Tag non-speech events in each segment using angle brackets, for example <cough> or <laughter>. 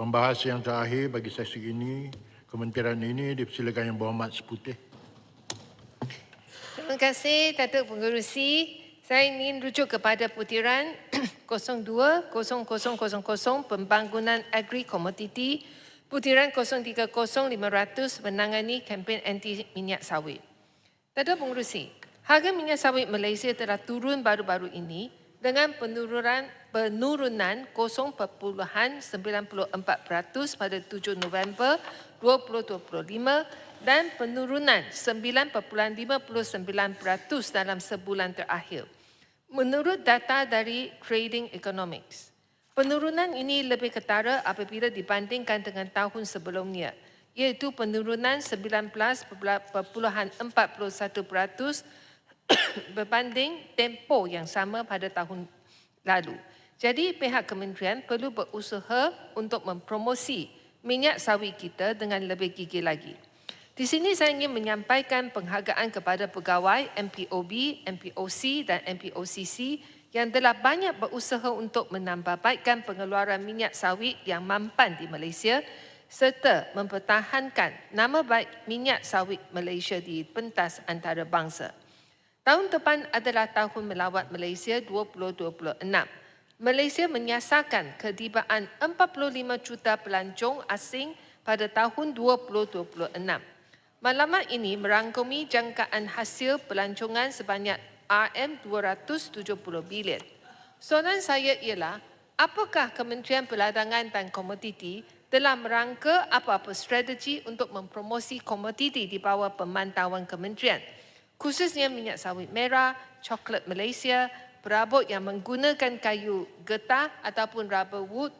Pembahas yang terakhir bagi sesi ini, kementerian ini dipersilakan Yang Berhormat Seputih. Terima kasih Datuk Pengerusi. Saya ingin rujuk kepada putiran <clears throat> 02-0000 Pembangunan Agri Komoditi, putiran 030500 menangani kempen anti minyak sawit. Datuk Pengerusi, harga minyak sawit Malaysia telah turun baru-baru ini dengan penurunan penurunan 0.94% pada 7 November 2025 dan penurunan 9.59% dalam sebulan terakhir. Menurut data dari Trading Economics, penurunan ini lebih ketara apabila dibandingkan dengan tahun sebelumnya, iaitu penurunan 19.41% <coughs> berbanding tempo yang sama pada tahun lalu. Jadi pihak kementerian perlu berusaha untuk mempromosi minyak sawit kita dengan lebih gigih lagi. Di sini saya ingin menyampaikan penghargaan kepada pegawai MPOB, MPOC dan MPOCC yang telah banyak berusaha untuk menambahbaikkan pengeluaran minyak sawit yang mampan di Malaysia serta mempertahankan nama baik minyak sawit Malaysia di pentas antarabangsa. Tahun depan adalah tahun melawat Malaysia 2026. Malaysia menyasarkan ketibaan 45 juta pelancong asing pada tahun 2026. Maklumat ini merangkumi jangkaan hasil pelancongan sebanyak RM270 bilion. Soalan saya ialah, apakah Kementerian Perdagangan dan Komoditi telah merangka apa-apa strategi untuk mempromosi komoditi di bawah pemantauan kementerian? Khususnya minyak sawit merah, coklat Malaysia, perabot yang menggunakan kayu getah ataupun rubber wood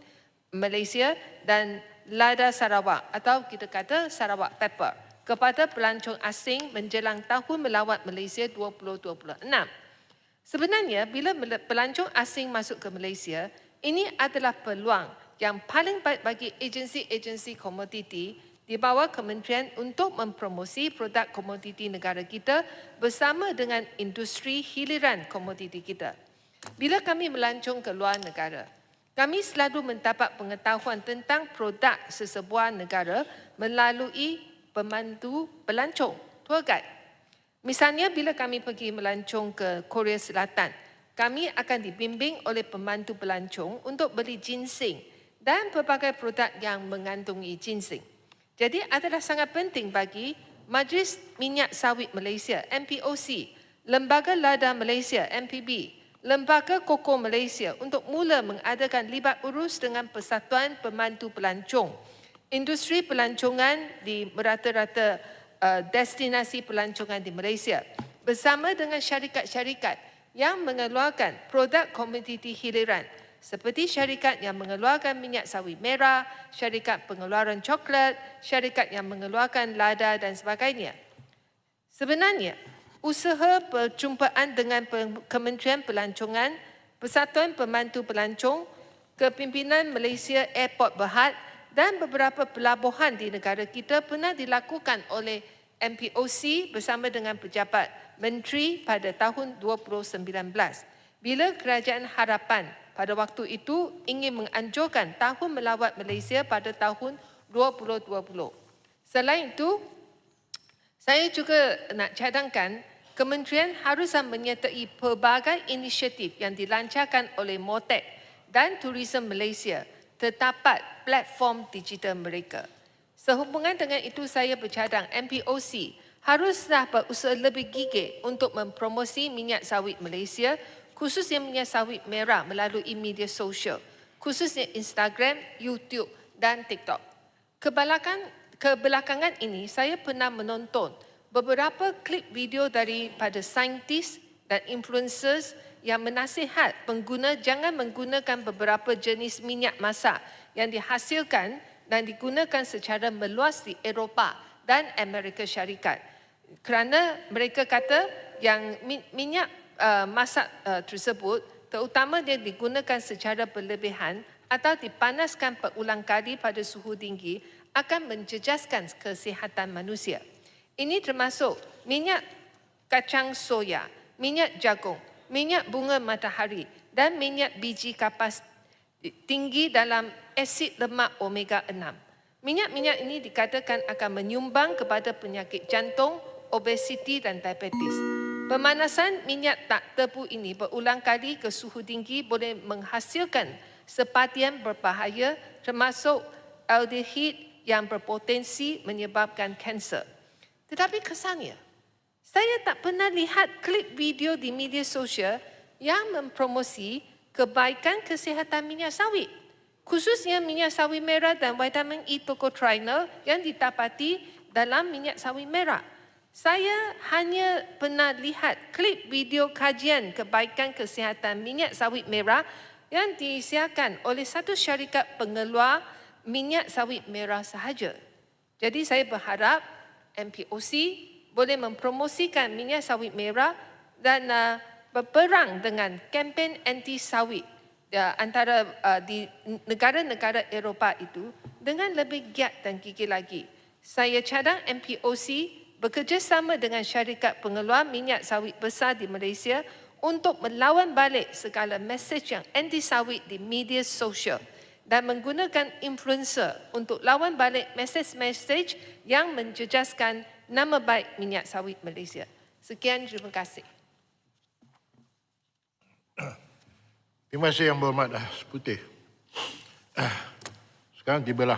Malaysia dan lada Sarawak atau kita kata Sarawak pepper kepada pelancong asing menjelang tahun melawat Malaysia 2026. Sebenarnya bila pelancong asing masuk ke Malaysia, ini adalah peluang yang paling baik bagi agensi-agensi komoditi di bawah kementerian untuk mempromosi produk komoditi negara kita bersama dengan industri hiliran komoditi kita. Bila kami melancong ke luar negara, kami selalu mendapat pengetahuan tentang produk sesebuah negara melalui pemandu pelancong, tour guide. Misalnya bila kami pergi melancong ke Korea Selatan, kami akan dibimbing oleh pemandu pelancong untuk beli ginseng dan pelbagai produk yang mengandungi ginseng. Jadi adalah sangat penting bagi Majlis Minyak Sawit Malaysia MPOC, Lembaga Lada Malaysia MPB, Lembaga Koko Malaysia untuk mula mengadakan libat urus dengan Persatuan Pemandu Pelancong, industri pelancongan di merata-rata uh, destinasi pelancongan di Malaysia. Bersama dengan syarikat-syarikat yang mengeluarkan produk komoditi hiliran seperti syarikat yang mengeluarkan minyak sawit merah, syarikat pengeluaran coklat, syarikat yang mengeluarkan lada dan sebagainya. Sebenarnya, usaha perjumpaan dengan Kementerian Pelancongan, Persatuan Pembantu Pelancong, Kepimpinan Malaysia Airport Berhad dan beberapa pelabuhan di negara kita pernah dilakukan oleh MPOC bersama dengan pejabat menteri pada tahun 2019. Bila Kerajaan Harapan pada waktu itu ingin menganjurkan tahun melawat Malaysia pada tahun 2020. Selain itu, saya juga nak cadangkan kementerian harus menyertai pelbagai inisiatif yang dilancarkan oleh MOTEC dan Tourism Malaysia terdapat platform digital mereka. Sehubungan dengan itu saya bercadang MPOC haruslah berusaha lebih gigih untuk mempromosi minyak sawit Malaysia khususnya minyak sawit merah melalui media sosial, khususnya Instagram, YouTube dan TikTok. Kebelakangan, kebelakangan ini saya pernah menonton beberapa klip video daripada saintis dan influencers yang menasihat pengguna jangan menggunakan beberapa jenis minyak masak yang dihasilkan dan digunakan secara meluas di Eropah dan Amerika Syarikat. Kerana mereka kata yang minyak uh, masak uh, tersebut terutama dia digunakan secara berlebihan atau dipanaskan berulang kali pada suhu tinggi akan menjejaskan kesihatan manusia. Ini termasuk minyak kacang soya, minyak jagung, minyak bunga matahari dan minyak biji kapas tinggi dalam asid lemak omega 6. Minyak-minyak ini dikatakan akan menyumbang kepada penyakit jantung, obesiti dan diabetes. Pemanasan minyak tak tebu ini berulang kali ke suhu tinggi boleh menghasilkan sepatian berbahaya termasuk aldehid yang berpotensi menyebabkan kanser. Tetapi kesannya, saya tak pernah lihat klip video di media sosial yang mempromosi kebaikan kesihatan minyak sawit. Khususnya minyak sawit merah dan vitamin E tocotrienol yang didapati dalam minyak sawit merah. Saya hanya pernah lihat klip video kajian kebaikan kesihatan minyak sawit merah yang disiarkan oleh satu syarikat pengeluar minyak sawit merah sahaja. Jadi saya berharap MPOC boleh mempromosikan minyak sawit merah dan uh, berperang dengan kempen anti sawit uh, antara uh, di negara-negara Eropah itu dengan lebih giat dan gigih lagi. Saya cadang MPOC bekerjasama dengan syarikat pengeluar minyak sawit besar di Malaysia untuk melawan balik segala mesej yang anti sawit di media sosial dan menggunakan influencer untuk lawan balik mesej-mesej yang menjejaskan nama baik minyak sawit Malaysia. Sekian, terima kasih. Terima kasih yang berhormat Putih. Ah, Sekarang tibalah